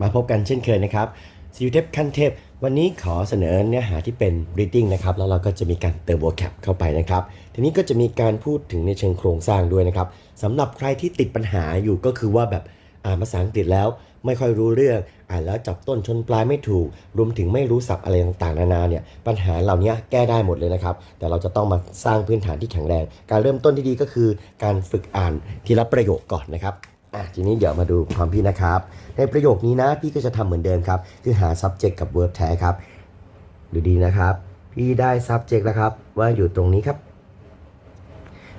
มาพบกันเช่นเคยนะครับซิวเทปขั้นเทพ วันนี้ขอเสนอเนื้อหาที่เป็น reading นะครับ แล้วเราก็จะมีการเติม vocab เข้าไปนะครับ ทีนี้ก็จะมีการพูดถึงในเชิงโครงสร้างด้วยนะครับสำหรับใครที่ติดปัญหาอยู่ก็คือว่าแบบอ่านภาษาอังกฤษแล้วไม่ค่อยรู้เรื่อง อ่านแล้วจับต้นชนปลายไม่ถูก รวมถึงไม่รู้ศัพท์อะไรต่างๆ นานาเนี่ย ปัญหาเหล่านี้แก้ได้หมดเลยนะครับ แต่เราจะต้องมาสร้างพื้นฐานที่แข็งแรง การเริ่มต้นที่ดีก็คือ การฝึกอ่านทีละประโยคก่อนนะครับ อะทีนี้เดี๋ยวมาดูพร้อมพี่นะครับ ในประโยคนี้นะพี่ก็จะทำเหมือนเดิมครับ คือหา subject กับ verb แท้ครับ ดูดีนะครับ พี่ได้ subject แล้วครับ ว่าอยู่ตรงนี้ครับ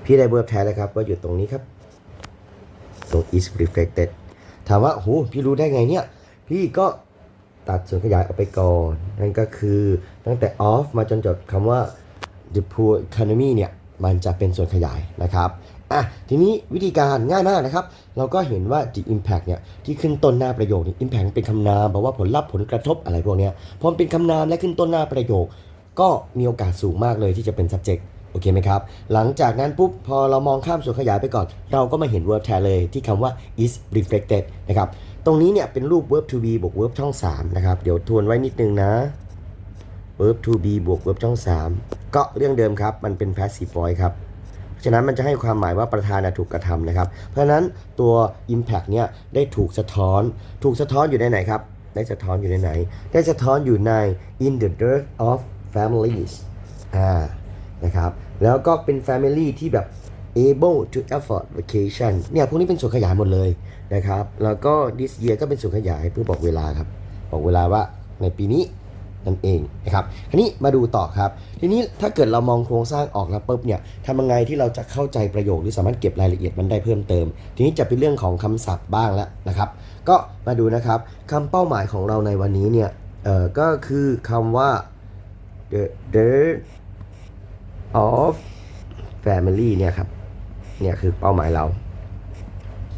พี่ได้ verb แท้แล้วครับ ว่าอยู่ตรงนี้ครับ ตรง is reflected ถามว่าโหพี่รู้ได้ไงเนี่ย พี่ก็ตัดส่วนขยายออกไปก่อน นั่นก็คือตั้งแต่ off มาจนจบคำว่า the poor economy เนี่ย มันจะเป็นส่วนขยายนะครับ อะทีนี้วิธีการง่ายมากนะครับ เราก็เห็นว่า the impact เนี่ยที่ขึ้นต้นหน้าประโยคนี่ impact เป็นคำนามแปลว่าผลลัพธ์ผลกระทบอะไรพวกเนี้ยพอมันเป็นคำนามและขึ้นต้นหน้าประโยค ก็มีโอกาสสูงมากเลยที่จะเป็น subject โอเคไหมครับ หลังจากนั้นปุ๊บ พอเรามองข้ามส่วนขยายไปก่อน เราก็มาเห็น verb แทนเลยที่คำว่า is reflected นะครับ ตรงนี้เนี่ยเป็นรูป verb to be บวก verb ช่อง 3 นะครับ เดี๋ยวทวนไว้นิดนึงนะ verb to be บวก verb ช่อง 3 ก็เรื่องเดิมครับ มันเป็น passive voice ครับ ฉะนั้นมันจะให้ความหมายว่าประธานถูกกระทำนะครับ เพราะฉะนั้นตัว impact เนี่ยได้ถูกสะท้อน ถูกสะท้อนอยู่ในไหนครับ ได้สะท้อนอยู่ในไหน ได้สะท้อนอยู่ใน in the dirt of families อ่านะครับแล้วก็เป็น family ที่แบบ able to afford vacation เนี่ยพวกนี้เป็นส่วนขยายหมดเลยนะครับ แล้วก็ this year ก็เป็นส่วนขยายเพื่อบอกเวลาครับ บอกเวลาว่าในปีนี้ นั่นเองนะครับทีนี้มาดูต่อครับ ทีนี้ถ้าเกิดเรามองโครงสร้างออกแล้วปุ๊บเนี่ยทำยังไงที่เราจะเข้าใจประโยคหรือสามารถเก็บรายละเอียดมันได้เพิ่มเติม ทีนี้จะเป็นเรื่องของคำศัพท์บ้างแล้วนะครับ ก็มาดูนะครับคำเป้าหมายของเราในวันนี้เนี่ยเอ่อก็คือคำว่า the dirt of family เนี่ยครับเนี่ยคือเป้าหมายเรา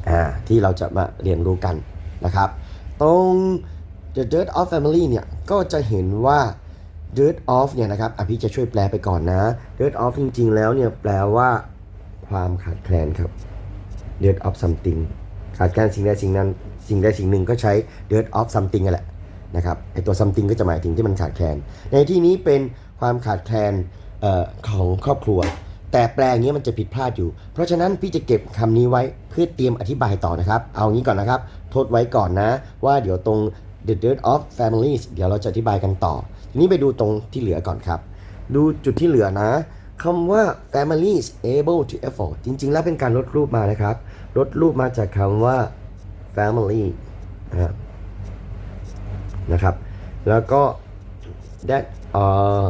อ่าที่เราจะมาเรียนรู้กันนะครับ ตรง the dirt of family เนี่ย ก็จะเห็นว่า dirt of เนี่ยนะครับอะพี่จะช่วยแปลไปก่อนนะ dirt of จริง ๆ แล้วเนี่ยแปลว่า ความขาดแคลนครับ dirt of something ขาดแคลนสิ่งใดสิ่งนั้น สิ่งใดสิ่งหนึ่งก็ใช้ dirt of something นั่นแหละนะครับไอตัว something ก็จะหมายถึงที่มันขาดแคลน ในที่นี้เป็นความขาดแคลนออของครอบครัว แต่แปลอย่างนี้มันจะผิดพลาดอยู่ เพราะฉะนั้นพี่จะเก็บคำนี้ไว้เพื่อเตรียมอธิบายต่อนะครับ เอางี้ก่อนนะครับทดไว้ก่อนนะ ว่าเดี๋ยวตรง the dirt of families เดี๋ยวเราจะอธิบายกันต่อ ทีนี้ไปดูตรงที่เหลือก่อนครับ ดูจุดที่เหลือนะคำว่า families able to afford จริง ๆ แล้วเป็นการลดรูปมานะครับ ลดรูปมาจากคำว่า family นะครับนะครับ แล้วก็ that are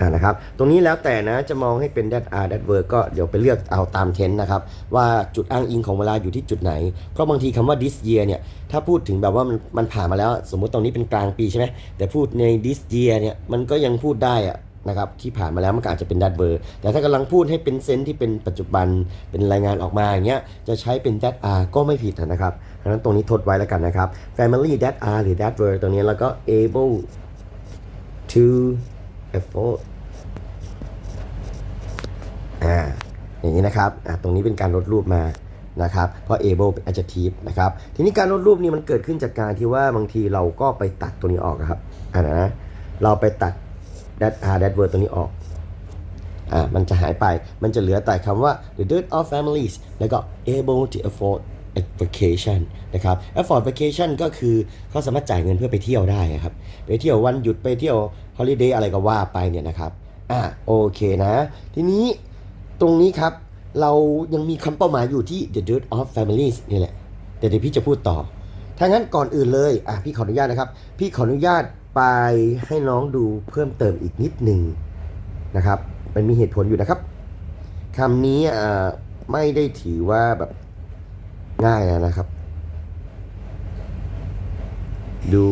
อ่านะครับตรงนี้แล้วแต่นะจะมองให้เป็น that are that were ก็เดี๋ยวไปเลือกเอาตามเทนนะครับ ว่าจุดอ้างอิงของเวลาอยู่ที่จุดไหน เพราะบางทีคำว่า this year เนี่ยถ้าพูดถึงแบบว่ามันมันผ่านมาแล้ว สมมุติตรงนี้เป็นกลางปีใช่ไหมแต่พูดใน this year เนี่ยมันก็ยังพูดได้อะนะครับที่ผ่านมาแล้วมันอาจจะเป็น that were แต่ถ้ากำลังพูดให้เป็นเซนส์ที่เป็นปัจจุบันเป็นรายงานออกมาอย่างเงี้ยจะใช้เป็น that are ก็ไม่ผิดนะครับเพราะฉะนั้นตรงนี้ทดไว้แล้วกันนะครับ family that are หรือ that were ตรงนี้แล้วก็ able to afford อ่าอย่างนี้นะครับอ่าตรงนี้เป็นการลดรูปมานะครับเพราะ able เป็น adjective นะครับทีนี้การลดรูปนี่มันเกิดขึ้นจากการที่ว่าบางทีเราก็ไปตัดตัวนี้ออกครับอ่านะเราไปตัด that are that word ตัวนี้ออกอ่ามันจะหายไปมันจะเหลือแต่คำว่า the dirt of families แล้วก็ able to afford a vacation นะครับ afford vacation ก็คือเขาสามารถจ่ายเงินเพื่อไปเที่ยวได้ครับ ไปเที่ยววันหยุดไปเที่ยว holiday อะไรก็ว่าไปเนี่ยนะครับอ่าโอเคนะ ทีนี้ ตรงนี้ครับเรายังมีคำเป้าหมายอยู่ที่ the dirt of families นี่แหละแต่เดี๋ยวพี่จะพูดต่อ ถ้างั้นก่อนอื่นเลยอะพี่ขออนุญาตนะครับ พี่ขออนุญาตไปให้น้องดูเพิ่มเติมอีกนิดหนึ่งนะครับมันมีเหตุผลอยู่นะครับคำนี้อ่าไม่ได้ถือว่าแบบง่ายนะครับ ดู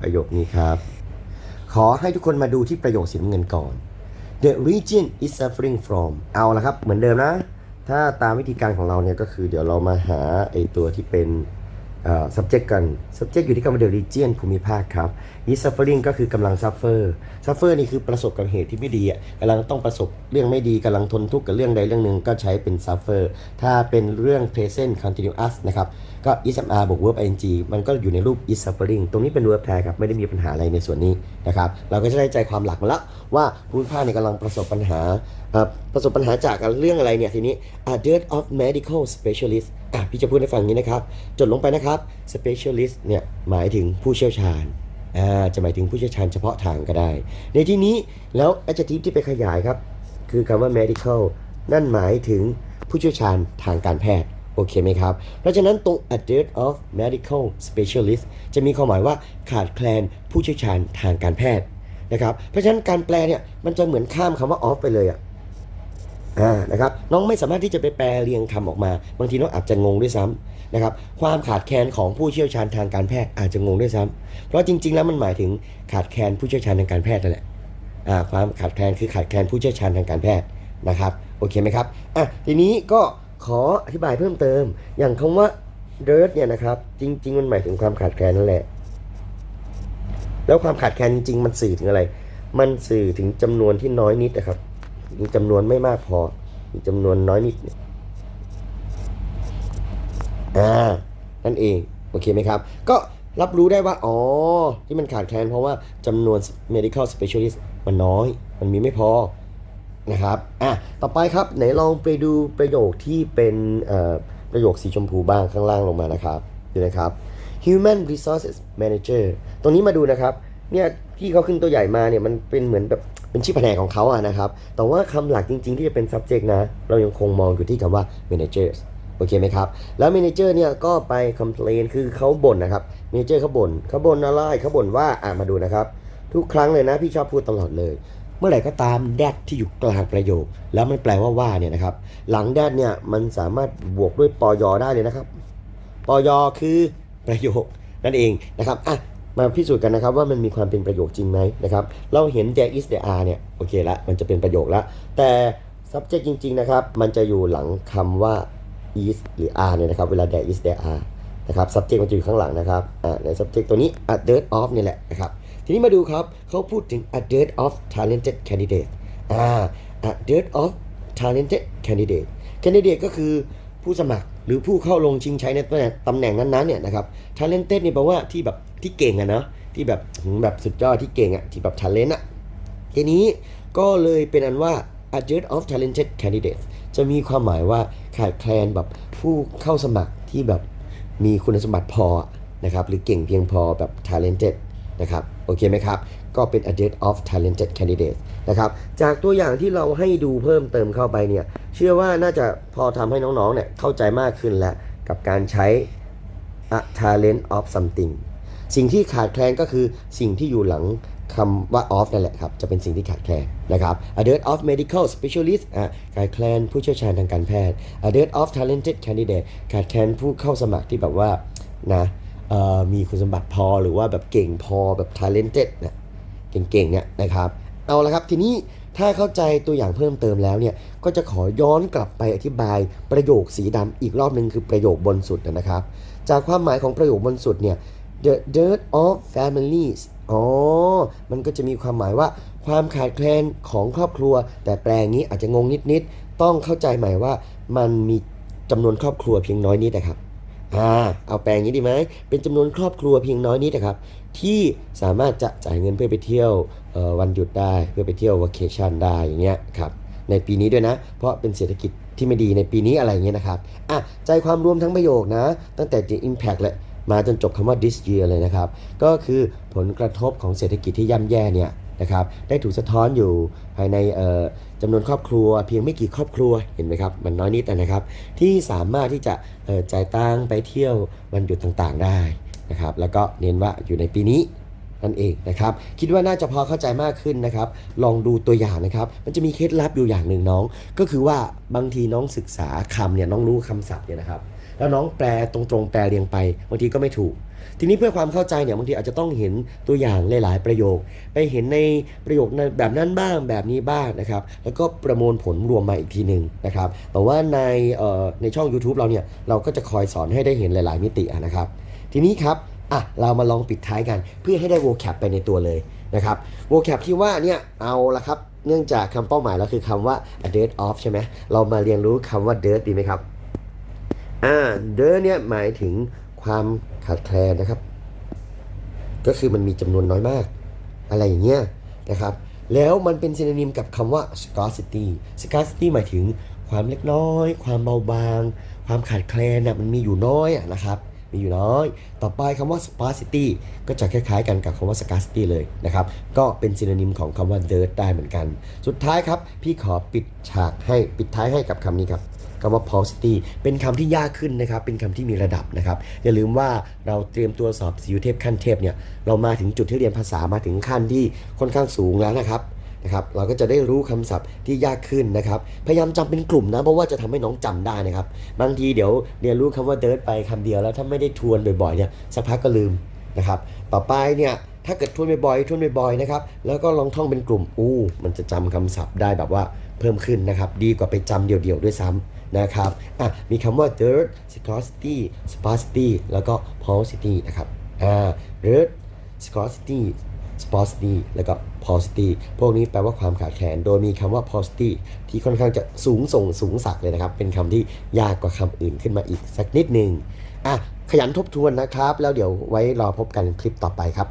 ประโยคนี้ครับ ขอให้ทุกคนมาดูที่ประโยคสีน้ำเงินก่อน The region is suffering from เอาละครับ เหมือนเดิมนะ ถ้าตามวิธีการของเราเนี่ยก็คือเดี๋ยวเรามาหาไอตัวที่เป็น subject กัน subject อยู่ที่คำว่า the region ภูมิภาคครับ is suffering ก็คือกำลัง suffer suffer นี่คือประสบกับเหตุที่ไม่ดีกำลังต้องประสบเรื่องไม่ดีกำลังทนทุกข์กับเรื่องใดเรื่องหนึ่งก็ใช้เป็น suffer ถ้าเป็นเรื่อง present continuous นะครับ ก็ ismr บวก verb ing มันก็อยู่ในรูป is suffering ตรงนี้เป็น verb แท้ครับ ไม่ได้มีปัญหาอะไรในส่วนนี้นะครับ เราก็จะได้ใจความหลักมาแล้วว่าผู้พิพากษาเนี่ยกำลังประสบปัญหาประสบปัญหาจากเรื่องอะไรเนี่ยทีนี้ a dearth of medical specialist อะพี่จะพูดให้ฟังนี้นะครับ จดลงไปนะครับ specialist เนี่ยหมายถึงผู้เชี่ยวชาญอ่าจะหมายถึงผู้เชี่ยวชาญเฉพาะทางก็ได้ ในที่นี้แล้ว adjective ที่ไปขยายครับ คือคำว่า medical นั่นหมายถึงผู้เชี่ยวชาญทางการแพทย์โอเคไหมครับ เพราะฉะนั้นตรง a dearth of medical specialist จะมีความหมายว่าขาดแคลนผู้เชี่ยวชาญทางการแพทย์นะครับ เพราะฉะนั้นการแปลเนี่ยมันจะเหมือนข้ามคำว่า off ไปเลยอะ อ่านะครับน้องไม่สามารถที่จะไปแปลเรียงคำออกมา บางทีน้องอาจจะงงด้วยซ้ำนะครับความขาดแคลนของผู้เชี่ยวชาญทางการแพทย์อาจจะงงด้วยซ้ำเพราะจริง ๆ แล้วมันหมายถึงขาดแคลนผู้เชี่ยวชาญทางการแพทย์นั่นแหละอ่าความขาดแคลนคือขาดแคลนผู้เชี่ยวชาญทางการแพทย์นะครับโอเคไหมครับอะทีนี้ก็ขออธิบายเพิ่มเติม อย่างคำว่า dirt เนี่ยนะครับจริง ๆ มันหมายถึงความขาดแคลนนั่นแหละ แล้วความขาดแคลนจริงๆมันสื่อถึงอะไร มันสื่อถึงจำนวนที่น้อยนิดนะครับ มีจำนวนไม่มากพอ มีจำนวนน้อยนิดอ่านั่นเอง โอเคไหมครับ ก็รับรู้ได้ว่า อ๋อ ที่มันขาดแคลนเพราะว่าจำนวน medical specialist มันน้อย มันมีไม่พอนะครับอะต่อไปครับ ไหนลองไปดูประโยคที่เป็นประโยคสีชมพูบ้างข้างล่างลงมานะครับดูนะครับ human resources manager ตรงนี้มาดูนะครับ เนี่ยที่เขาขึ้นตัวใหญ่มาเนี่ยมันเป็นเหมือนแบบ เป็นชื่อแผนกของเขาอะนะครับ แต่ว่าคำหลักจริง ๆ ที่จะเป็น subject นะ เรายังคงมองอยู่ที่คำว่า managers โอเคไหมครับ แล้ว manager เนี่ยก็ไป complain คือเขาบ่นนะครับ manager เขาบ่นเขาบ่นอะไรเขาบ่นว่าอะมาดูนะครับ ทุกครั้งเลยนะพี่ชอบพูดตลอดเลย เมื่อไหร่ก็ตาม that ที่อยู่กลางประโยค แล้วมันแปลว่าว่าเนี่ยนะครับ หลัง that เนี่ยมันสามารถบวกด้วยปยได้เลยนะครับปยคือประโยคนั่นเองนะครับอะ มาพิสูจน์กันนะครับว่ามันมีความเป็นประโยคจริงไหมนะครับ เราเห็น there is there are เนี่ยโอเคละมันจะเป็นประโยคละแต่ subject จริง ๆ นะครับ มันจะอยู่หลังคำว่า is หรือ are เนี่ยนะครับเวลา there is there are นะครับ subject มันจะอยู่ข้างหลังนะครับอ่าใน subject ตัวนี้ a dirt of เนี่ยแหละนะครับทีนี้มาดูครับเขาพูดถึง a dirt of talented candidate อ่า a dirt of talented candidate candidate ก็คือ ผู้สมัครหรือผู้เข้าลงชิงใช้ในตำแหน่งนั้นๆเนี่ยนะครับ talented นี่แปลว่าที่แบบที่เก่งอะเนาะที่แบบแบบสุดยอดที่เก่งอะที่แบบ talent อะทีนี้ก็เลยเป็นอันว่า a dearth of talented candidates จะมีความหมายว่าขาดแคลนแบบผู้เข้าสมัครที่แบบมีคุณสมบัติพอนะครับหรือเก่งเพียงพอแบบ talented นะครับโอเคไหมครับ ก็เป็น a dearth of talented candidates นะครับจากตัวอย่างที่เราให้ดูเพิ่มเติมเข้าไปเนี่ย เชื่อว่าน่าจะพอทำให้น้องๆเนี่ยเข้าใจมากขึ้นแล้วกับการใช้ a talent of something สิ่งที่ขาดแคลนก็คือสิ่งที่อยู่หลังคำว่า of นั่นแหละครับ จะเป็นสิ่งที่ขาดแคลนนะครับ a dearth of medical specialist อะขาดแคลนผู้เชี่ยวชาญทางการแพทย์ a dearth of talented candidate ขาดแคลนผู้เข้าสมัครที่แบบว่านะมีคุณสมบัติพอหรือว่าแบบเก่งพอแบบ talented นะเก่งๆเนี่ยนะครับ เอาละครับทีนี้ ถ้าเข้าใจตัวอย่างเพิ่มเติมแล้วเนี่ยก็จะขอย้อนกลับไปอธิบายประโยคสีดำอีกรอบหนึ่งคือประโยคบนสุดนะครับ จากความหมายของประโยคบนสุดเนี่ย the dearth of families อ๋อ มันก็จะมีความหมายว่าความขาดแคลนของครอบครัว แต่แปลงนี้อาจจะงงนิดๆต้องเข้าใจใหม่ว่ามันมีจำนวนครอบครัวเพียงน้อยนิดนะครับอ่าเอาแปลงนี้ดีไหมเป็นจำนวนครอบครัวเพียงน้อยนิดนะครับ ที่สามารถจะจ่ายเงินเพื่อไปเที่ยว วันหยุดได้เพื่อไปเที่ยววั c a t i o n ได้อย่างเงี้ยครับในปีนี้ด้วยนะ เพราะเป็นเศรษฐกิจที่ไม่ดีในปีนี้อะไรเงี้ยนะครับอะใจความรวมทั้งประโยคนะ ตั้งแต่ the impact เลยมาจนจบคำว่า this year เลยนะครับ ก็คือผลกระทบของเศรษฐกิจที่ย่ำแย่เนี่ยนะครับได้ถูกสะท้อนอยู่ภายในจำนวนครอบครัว เพียงไม่กี่ครอบครัวเห็นไหมครับ มันน้อยนิดนะครับ ที่สามารถที่จะจ่ายตังค์ไปเที่ยววันหยุดต่างๆได้นะครับแล้วก็เน้นว่าอยู่ในปีนี้ นั่นเองนะครับ คิดว่าน่าจะพอเข้าใจมากขึ้นนะครับ ลองดูตัวอย่างนะครับ มันจะมีเคล็ดลับอยู่อย่างหนึ่งน้อง ก็คือว่าบางทีน้องศึกษาคำเนี่ยน้องรู้คำศัพท์เนี่ยนะครับ แล้วน้องแปลตรงๆแปลเรียงไปบางทีก็ไม่ถูก ทีนี้เพื่อความเข้าใจเนี่ยบางทีอาจจะต้องเห็นตัวอย่างหลาย ๆ ประโยค ไปเห็นในประโยคในแบบนั้นบ้างแบบนี้บ้างนะครับ แล้วก็ประมวลผลรวมมาอีกทีหนึ่งนะครับ แต่ว่าในในช่อง YouTube เราเนี่ยเราก็จะคอยสอนให้ได้เห็นหลาย ๆ มิตินะครับ ทีนี้ครับ อะเรามาลองปิดท้ายกันเพื่อให้ได้ vocab ไปในตัวเลยนะครับ vocab ที่ว่าเนี่ยเอาละครับเนื่องจากคำเป้าหมายเราคือคำว่า a dearth of ใช่ไหมเรามาเรียนรู้คำว่า dearth ดีไหมครับอ่าเดอเนี่ยหมายถึงความขาดแคลนนะครับ ก็คือมันมีจำนวนน้อยมาก อะไรอย่างเงี้ยนะครับแล้วมันเป็นซีนนิมกับคำว่า scarcity scarcity หมายถึงความเล็กน้อย ความเบาบาง ความขาดแคลนน่ะมันมีอยู่น้อยอะนะครับ มีอยู่น้อย ต่อไปคำว่า sparsity ก็จะคล้ายๆ กันกับคำว่า scarcity เลยนะครับ ก็เป็นซีโนนิมของคำว่า dirt ได้เหมือนกัน สุดท้ายครับ พี่ขอปิดฉากให้ปิดท้ายให้กับคำนี้ครับคำว่า paucity เป็นคำที่ยากขึ้นนะครับ เป็นคำที่มีระดับนะครับ อย่าลืมว่าเราเตรียมตัวสอบสิวเทพขั้นเทพเนี่ย เรามาถึงจุดที่เรียนภาษามาถึงขั้นที่ค่อนข้างสูงแล้วนะครับ นะครับเราก็จะได้รู้คำศัพท์ที่ยากขึ้นนะครับพยายามจำเป็นกลุ่มนะเพราะว่าจะทำให้น้องจำได้นะครับบางทีเดี๋ยวเรียนรู้คำว่า dirt ไปคำเดียวแล้วถ้าไม่ได้ทวนบ่อยๆเนี่ยสักพักก็ลืมนะครับต่อไปเนี่ยถ้าเกิดทวนบ่อยๆทวนบ่อยๆนะครับแล้วก็ลองท่องเป็นกลุ่มอู้มันจะจำคำศัพท์ได้แบบว่าเพิ่มขึ้นนะครับดีกว่าไปจำเดี่ยวๆด้วยซ้ำนะครับอะมีคำว่า dirt scarcity sparsity แล้วก็ paucity นะครับอ่า dirt scarcity sparsity แล้วก็ paucity พวกนี้แปลว่าความขาดแคลน โดยมีคำว่า paucity ที่ค่อนข้างจะสูงส่งสูงสักเลยนะครับ เป็นคำที่ยากกว่าคำอื่นขึ้นมาอีกสักนิดหนึ่งอะขยันทบทวนนะครับ แล้วเดี๋ยวไว้รอพบกันคลิปต่อไปครับ